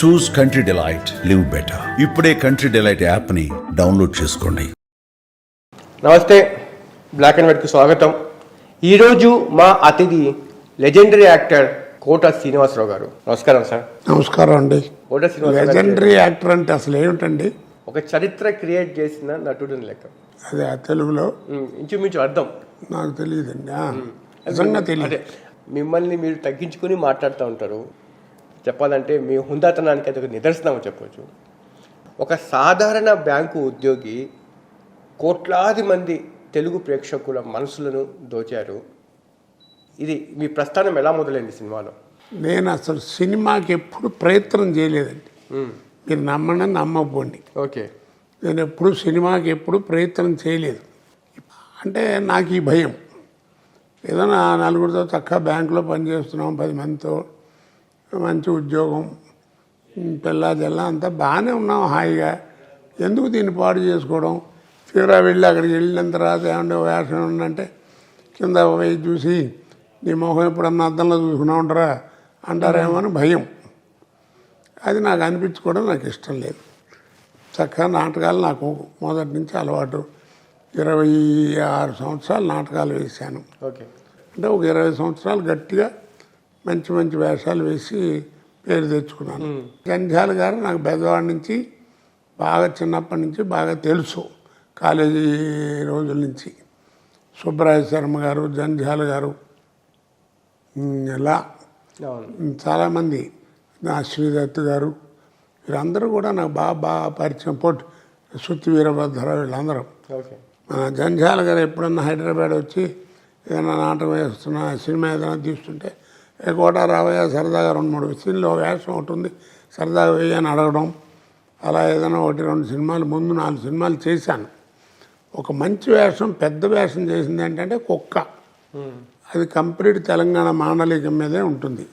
Choose country delight live better ఇప్పుడే country delight యాప్ని download చేసుకోండి. నమస్తే. బ్లాక్ అండ్ వైట్కి స్వాగతం. ఈరోజు మా అతిథి లెజెండరీ యాక్టర్ కోట శ్రీనివాసరావు గారు. నమస్కారం సార్ నమస్కారం అండి. కోట శ్రీనివాసరావు గారు. లెజెండరీ యాక్టర్ అంటే అసలు ఏమిటండి? ఒక చరిత్ర క్రియేట్ చేసిన నటుడిని లెక్క. అదే ఆ తెలుగులో? ఇంచుమించు అర్థం. నాకు తెలియదండి. నిజంగా తెలియదు మిమ్మల్ని మీరు తగ్గించుకుని మాట్లాడుతూ ఉంటారు. చెప్పాలంటే మీ హుందాతనానికి అది ఒక నిదర్శనం అని చెప్పొచ్చు. ఒక సాధారణ బ్యాంకు ఉద్యోగి కోట్లాది మంది తెలుగు ప్రేక్షకుల మనసులను దోచారు. ఇది మీ ప్రస్థానం ఎలా మొదలైంది సినిమాలో? నేను అసలు సినిమాకి ఎప్పుడు ప్రయత్నం చేయలేదండి. మీరు నమ్మండి నమ్మకపోండి. ఓకే. నేను ఎప్పుడు సినిమాకి ఎప్పుడు ప్రయత్నం చేయలేదు. అంటే నాకు ఈ భయం. ఏదైనా నలుగురితో చక్కగా బ్యాంకులో పనిచేస్తున్నాం పది మందితో. మంచి ఉద్యోగం పిల్ల జల్ల అంతా బాగానే ఉన్నాం హాయిగా. ఎందుకు దీన్ని పాడు చేసుకోవడం? తీరా వెళ్ళి అక్కడికి వెళ్ళిన తర్వాత ఏమంటే వేషం ఉందంటే కింద పోయి చూసి నీ మొహం ఎప్పుడన్నా అద్దంలో చూసుకున్నా ఉంటారా? అంటారేమో అని భయం. అది నాకు అనిపించుకోవడం నాకు ఇష్టం లేదు. చక్కగా నాటకాలు నాకు మొదటి నుంచి అలవాటు. ఇరవై ఆరు సంవత్సరాలు నాటకాలు వేశాను. ఓకే. అంటే ఒక ఇరవై సంవత్సరాలు గట్టిగా మంచి మంచి వేషాలు వేసి పేరు తెచ్చుకున్నాను. జంధ్యాల గారు నాకు పెద్దవాడి నుంచి బాగా చిన్నప్పటి నుంచి బాగా తెలుసు. కాలేజీ రోజుల నుంచి. సుబ్బరాయ శర్మ గారు జంధ్యాల గారు ఇలా చాలామంది నా శ్రీదత్ గారు వీళ్ళందరూ కూడా నాకు బాగా బాగా పరిచయం. పొట్టు సుత్తి వీరభద్రరావు వీళ్ళందరూ. మన జంజాల గారు ఎప్పుడన్నా హైదరాబాద్ వచ్చి ఏదైనా నాటకం వేస్తున్నా సినిమా ఏదైనా తీస్తుంటే కోట రావయ్య సరదాగా రెండు మూడు సీన్లో వేషం ఒకటి ఉంది. సరదాగా వేయని అడగడం. అలా ఏదైనా ఒకటి రెండు సినిమాలు ముందు నాలుగు సినిమాలు చేశాను. ఒక మంచి వేషం పెద్ద వేషం చేసింది ఏంటంటే కుక్క. అది కంప్లీట్ తెలంగాణ మాండలికం మీదే ఉంటుంది.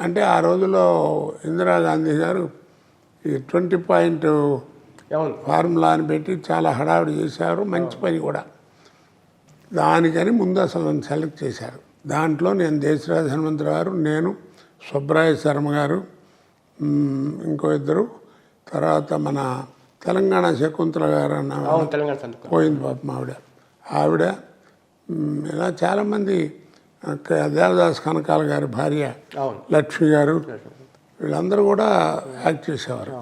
అంటే ఆ రోజుల్లో ఇందిరాగాంధీ గారు ఈ ట్వంటీ పాయింట్ ఫార్ములా అని పెట్టి చాలా హడావిడి చేశారు. మంచి పని కూడా. దానికని ముందు అసలు సెలెక్ట్ చేశారు. దాంట్లో నేను దేశరాజ హనుమంతరావు గారు నేను సుబ్రాయ శర్మ గారు ఇంకో ఇద్దరు తర్వాత మన తెలంగాణ శకుంతల గారు అన్న పోయింది పాపం ఆవిడ ఆవిడ ఇలా చాలామంది దేవదాస్ కనకాల గారి భార్య లక్ష్మి గారు వీళ్ళందరూ కూడా యాక్ట్ చేసేవారు.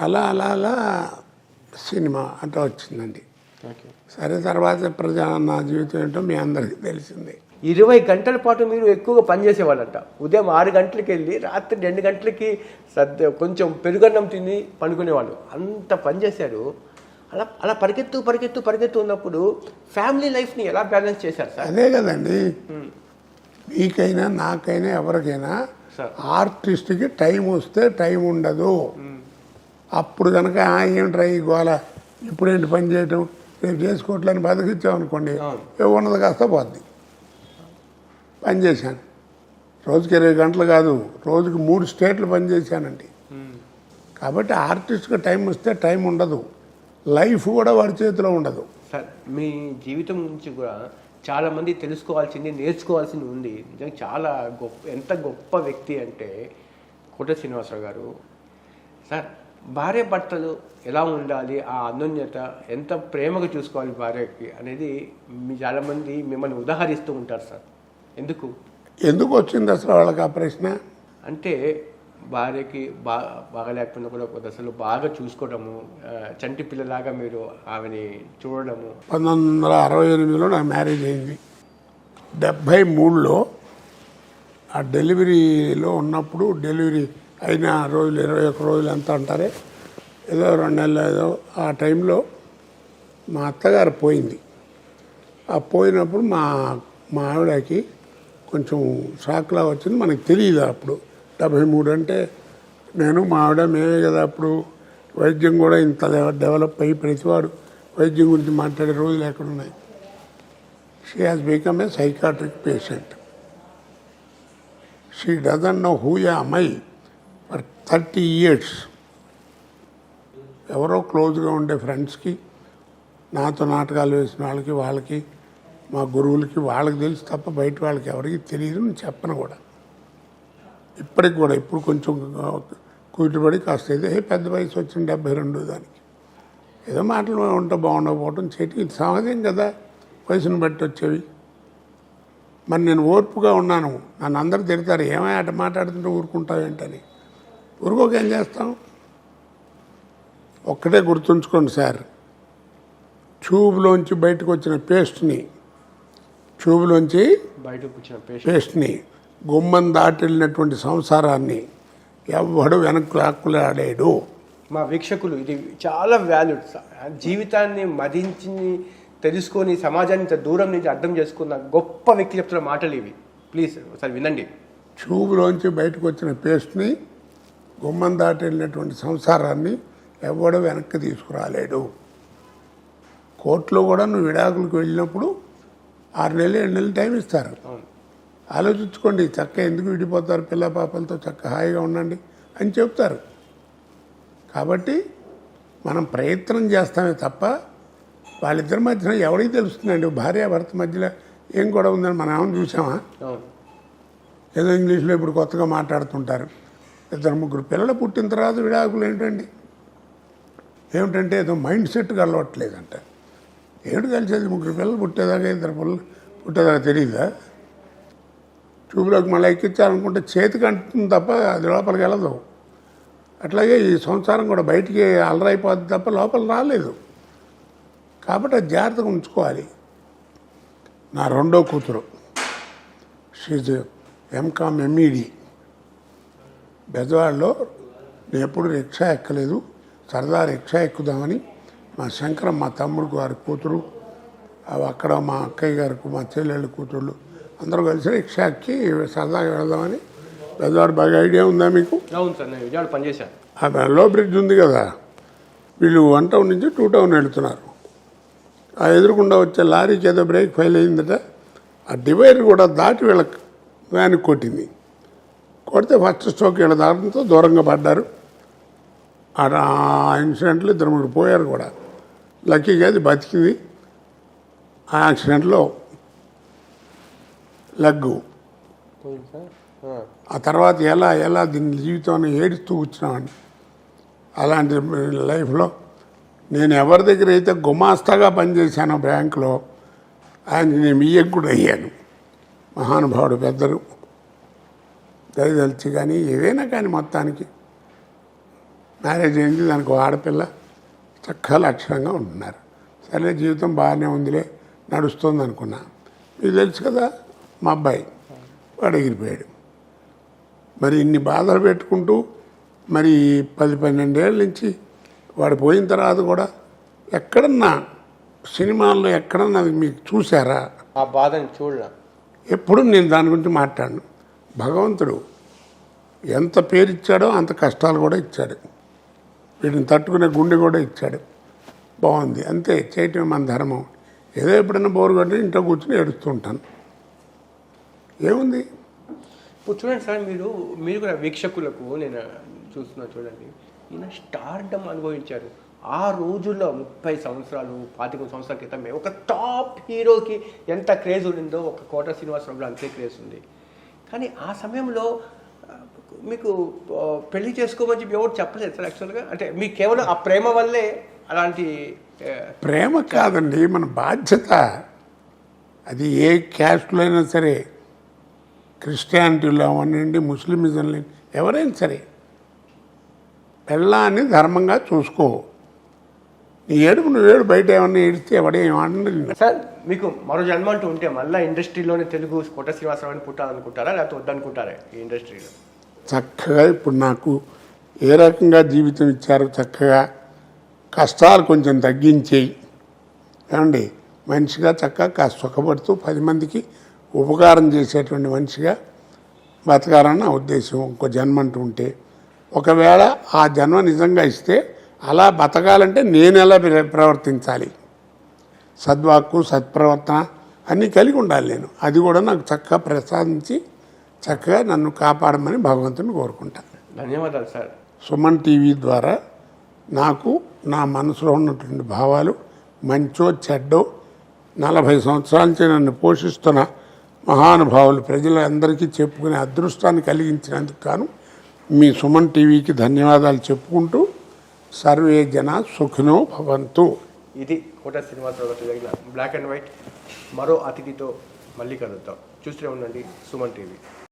అలా అలా అలా సినిమా అంతా వచ్చిందండి. సరే తర్వాత ప్రజా నా జీవితం ఏంటో మీ అందరికీ తెలిసిందే. ఇరవై గంటల పాటు మీరు ఎక్కువగా పనిచేసేవాళ్ళంట. ఉదయం ఆరు గంటలకి వెళ్ళి రాత్రి రెండు గంటలకి సద్ద కొంచెం పెరుగన్నం తిని పనుకునేవాళ్ళు అంత పనిచేశారు. అలా అలా పరిగెత్తు పరిగెత్తు పరిగెత్తు ఉన్నప్పుడు ఫ్యామిలీ లైఫ్ని ఎలా బ్యాలెన్స్ చేశారు సార్? అదే కదండి. మీకైనా నాకైనా ఎవరికైనా. ఆర్టిస్ట్కి టైం వస్తే టైం ఉండదు. అప్పుడు కనుక "ఆ, ఏమిట్రా ఈ గోల? ఇప్పుడేంటి పని చేయటం? రేపు చేసుకోవట్లని బతికిచ్చామనుకోండి ఉన్నది కాస్త పోద్ది. పని చేశాను. రోజుకి ఇరవై గంటలు కాదు రోజుకి మూడు స్టేట్లు పని చేశానండి. కాబట్టి ఆర్టిస్ట్కి టైం వస్తే టైం ఉండదు. లైఫ్ కూడా వాడి చేతిలో ఉండదు. సార్ మీ జీవితం నుంచి కూడా చాలా మంది తెలుసుకోవాల్సింది నేర్చుకోవాల్సింది ఉంది. నిజంగా చాలా గొప్ప ఎంత గొప్ప వ్యక్తి అంటే కోట శ్రీనివాసరావు గారు. సార్ భార్య భర్తలు ఎలా ఉండాలి ఆ అన్యోన్యత ఎంత ప్రేమగా చూసుకోవాలి భార్యకి అనేది మీ చాలామంది మిమ్మల్ని ఉదాహరిస్తూ ఉంటారు సార్. ఎందుకు? ఎందుకు వచ్చింది అసలు వాళ్ళకి ఆ ప్రశ్న? అంటే భార్యకి బా బాగలేకపోయినా కూడా ఒక దశలో బాగా చూసుకోవడము చంటి పిల్లలాగా మీరు ఆమెని చూడడము. పంతొమ్మిది వందల అరవై ఎనిమిదిలో నాకు మ్యారేజ్ అయింది. డెబ్భై మూడులో ఆ డెలివరీలో ఉన్నప్పుడు డెలివరీ అయిన రోజులు ఇరవై ఒక్క రోజులు ఎంత అంటారే? ఏదో రెండు నెలలు ఏదో. ఆ టైంలో మా అత్తగారు పోయింది. ఆ పోయినప్పుడు మా మా ఆవిడకి కొంచెం షాక్లా వచ్చింది. మనకు తెలియదు అప్పుడు. డెబ్భై మూడు అంటే నేను మా ఆవిడ మేమే కదా అప్పుడు. వైద్యం కూడా ఇంత డెవలప్ అయ్యి ప్రతివాడు వైద్యం గురించి మాట్లాడే రోజులు ఎక్కడున్నాయి? She has become a psychiatric patient she doesn't know who ya my for thirty years. ఎవరో క్లోజ్గా ఉండే ఫ్రెండ్స్కి నాతో నాటకాలు వేసిన వాళ్ళకి వాళ్ళకి మా గురువులకి వాళ్ళకి తెలుసు తప్ప బయట వాళ్ళకి ఎవరికి తెలియదు నేను చెప్పను కూడా. ఇప్పటికి కూడా ఇప్పుడు కొంచెం కూతురుబడి కాస్త ఏదో పెద్ద వయసు వచ్చిన డెబ్బై రెండు దానికి. ఏదో మాటలు ఉంటే బాగుండకపోవటం చేయటం ఇది సహజం కదా వయసును బట్టి వచ్చేవి. మరి నేను ఓర్పుగా ఉన్నాను. నన్ను అందరు తిడతారు ఏమై అటు మాట్లాడుతుంటే ఊరుకుంటావేంటని? ఊరుకోక ఏం చేస్తాం? ఒక్కటే గుర్తుంచుకోండి సార్. ట్యూబ్లోంచి బయటకు వచ్చిన పేస్ట్ని ట్యూబ్లోంచి బయటకు వచ్చిన పేస్ట్ని గుమ్మం దాటి వెళ్ళినటువంటి సంసారాన్ని ఎవ్వడు వెనక్కి లాక్కులాడాడు. మా వీక్షకులు ఇది చాలా వాల్యూడ్ జీవితాన్ని మదించి తెలుసుకొని సమాజాన్ని దూరం నుంచి అర్థం చేసుకున్న గొప్ప వ్యక్తి చెప్తున్న మాటలు ఇవి. ప్లీజ్ ఒకసారి వినండి. ట్యూబ్లోంచి బయటకు వచ్చిన పేస్ట్ని గుమ్మం దాటి వెళ్ళినటువంటి సంసారాన్ని ఎవడు వెనక్కి తీసుకురాలేడు. కోర్టులో కూడా నువ్వు విడాకులకు వెళ్ళినప్పుడు ఆరు నెలలు ఏడు నెలలు టైం ఇస్తారు. ఆలోచించుకోండి చక్క ఎందుకు విడిపోతారు పిల్ల పాపలతో? చక్క హాయిగా ఉండండి అని చెప్తారు. కాబట్టి మనం ప్రయత్నం చేస్తామే తప్ప వాళ్ళిద్దరి మధ్యన ఎవరికి తెలుస్తుందండి? భార్య భర్త మధ్యలో ఏం గొడవ ఉందని మనం ఏమైనా చూసామా? ఏదో ఇంగ్లీష్లో ఇప్పుడు కొత్తగా మాట్లాడుతుంటారు. ఇద్దరు ముగ్గురు పిల్లలు పుట్టిన తర్వాత విడాకులు ఏంటండి? ఏమిటంటే ఏదో మైండ్ సెట్ కలవట్లేదంట ఏమిటి కలిసేది ముగ్గురు పిల్లలు పుట్టేదాకా ఇద్దరు పిల్లలు పుట్టేదాకా తెలియదా ట్యూబ్లోకి మళ్ళీ ఎక్కించాలనుకుంటే చేతికి అంటుంది తప్ప అది లోపలికి వెళ్ళదు. అట్లాగే ఈ సంసారం కూడా బయటికి అలరైపోద్ది తప్ప లోపల రాలేదు. కాబట్టి అది జాగ్రత్తగా ఉంచుకోవాలి. నా రెండో కూతురు. షీజ్ ఎంకామ్ ఎంఈడి బెజవాడలో ఎప్పుడు రిక్షా ఎక్కలేదు. సరదా రిక్షా ఎక్కుదామని మా శంకరం మా తమ్ముడు గారి కూతురు అక్కడ మా అక్కయ్య గారికి మా చెల్లెళ్ళ కూతుళ్ళు అందరూ కలిసి రిక్షా ఎక్కి సరదాగా వెళదామని బెజవాడ బాగా ఐడియా ఉందా మీకు? అవును సార్ నేను విజయవాడ పనిచేశాను ఆ లో బ్రిడ్జ్ ఉంది కదా వీళ్ళు వన్ టౌన్ నుంచి టూ టౌన్ వెళుతున్నారు. ఆ ఎదురుకుండా వచ్చే లారీకి ఏదో బ్రేక్ ఫెయిల్ అయిందట. ఆ డివైడర్ కూడా దాటి వీళ్ళ వ్యాన్కి కొట్టింది. కొడితే ఫస్ట్ స్ట్రోక్ వీళ్ళ దాటంతో దూరంగా పడ్డారు. ఆ ఆ ఇన్సిడెంట్లో ఇద్దరు ముగ్గురు పోయారు కూడా. లక్కీగా అది బతికింది. ఆ యాక్సిడెంట్లో లగ్గు. ఆ. తర్వాత ఎలా ఎలా దీని జీవితాన్ని ఏడుస్తూ కూర్చున్నామని అలాంటి లైఫ్లో నేను ఎవరి దగ్గర అయితే గుమాస్తాగా పనిచేశానో బ్యాంకులో ఆయన నేను ఇయ్యకు కూడా అయ్యాను. మహానుభావుడు పెద్దలు. దయదలిచి కానీ ఏదైనా కానీ మొత్తానికి మ్యారేజ్ అయింది దానికి ఆడపిల్ల చక్కగా లక్షణంగా ఉంటున్నారు. సరే జీవితం బాగానే ఉందిలే నడుస్తుంది అనుకున్నా. మీకు తెలుసు కదా మా అబ్బాయి వాడు ఎగిరిపోయాడు. మరి ఇన్ని బాధలు పెట్టుకుంటూ మరి పది పన్నెండేళ్ళ నుంచి వాడు పోయిన తర్వాత కూడా ఎక్కడన్నా సినిమాల్లో ఎక్కడన్నా అది మీకు చూసారా ఆ బాధని చూడలా. ఎప్పుడు నేను దాని గురించి మాట్లాడను. భగవంతుడు ఎంత పేరు ఇచ్చాడో అంత కష్టాలు కూడా ఇచ్చాడు. వీటిని తట్టుకునే గుండె కూడా ఇచ్చాడు. బాగుంది. అంతే చేయటం మన ధర్మం. ఏదో ఎప్పుడైనా బోరు కొట్టి ఇంట్లో కూర్చుని ఏడుస్తుంటాను ఏముంది? ఇప్పుడు చూడండి సార్ మీరు మీరు కూడా వీక్షకులకు నేను చూస్తున్నా చూడండి. ఈయన స్టార్డమ్ అనుభవించారు. ఆ రోజుల్లో ముప్పై సంవత్సరాలు పాతిక సంవత్సరాల క్రితమే ఒక టాప్ హీరోకి ఎంత క్రేజ్ ఉండిందో ఒక కోట శ్రీనివాసరావులో అంతే క్రేజ్ ఉంది. కానీ ఆ సమయంలో మీకు పెళ్ళి చేసుకోమని చెప్పి ఎవరు చెప్పలేదు సార్ యాక్చువల్గా? అంటే మీకు కేవలం ఆ ప్రేమ వల్లే అలాంటి ప్రేమ కాదండి మన బాధ్యత. అది ఏ క్యాస్ట్లో అయినా సరే క్రిస్టియానిటీలో అవనండి ముస్లిమిజంలో ఎవరైనా సరే పెళ్ళాన్ని ధర్మంగా చూసుకో. నీ ఏడుపు నువ్వు ఏడు బయట ఏమన్నా ఏడిస్తే ఎవడేం అనలేదు సార్ మీకు మరో జన్మ అంటూ ఉంటే మళ్ళీ ఇండస్ట్రీలోనే తెలుగు కోట శ్రీనివాసరావు అని పుట్టాలనుకుంటారా? లేకపోతే వద్దనుకుంటారా ఈ ఇండస్ట్రీలో? చక్కగా ఇప్పుడు నాకు ఏ రకంగా జీవితం ఇచ్చారో చక్కగా కష్టాలు కొంచెం తగ్గించేయి. ఏమండి? మనిషిగా చక్కగా సుఖపడుతూ పది మందికి ఉపకారం చేసేటువంటి మనిషిగా బతకాలని నా ఉద్దేశం. ఇంకో జన్మ అంటూ ఉంటే ఒకవేళ ఆ జన్మ నిజంగా ఇస్తే అలా బతకాలంటే నేను ఎలా ప్ర- ప్రవర్తించాలి? సద్వాక్కు సత్ప్రవర్తన అన్నీ కలిగి ఉండాలి నేను. అది కూడా నాకు చక్కగా ప్రసాదించి చక్కగా నన్ను కాపాడమని భగవంతుని కోరుకుంటాను ధన్యవాదాలు సార్. సుమన్ టీవీ ద్వారా నాకు నా మనసులో ఉన్నటువంటి భావాలు మంచో చెడ్డో నలభై సంవత్సరాల నుంచి నన్ను పోషిస్తున్న మహానుభావులు ప్రజలందరికీ చెప్పుకునే అదృష్టాన్ని కలిగించినందుకు గాను మీ సుమన్ టీవీకి ధన్యవాదాలు చెప్పుకుంటూ సర్వే జన సుఖినో భవంతు. ఇది కోట శ్రీనివాసరావు గారు జరిగిన బ్లాక్ అండ్ వైట్. మరో అతిథితో మళ్ళీ కలుద్దాం. చూస్తూనే ఉండండి సుమన్ టీవీ.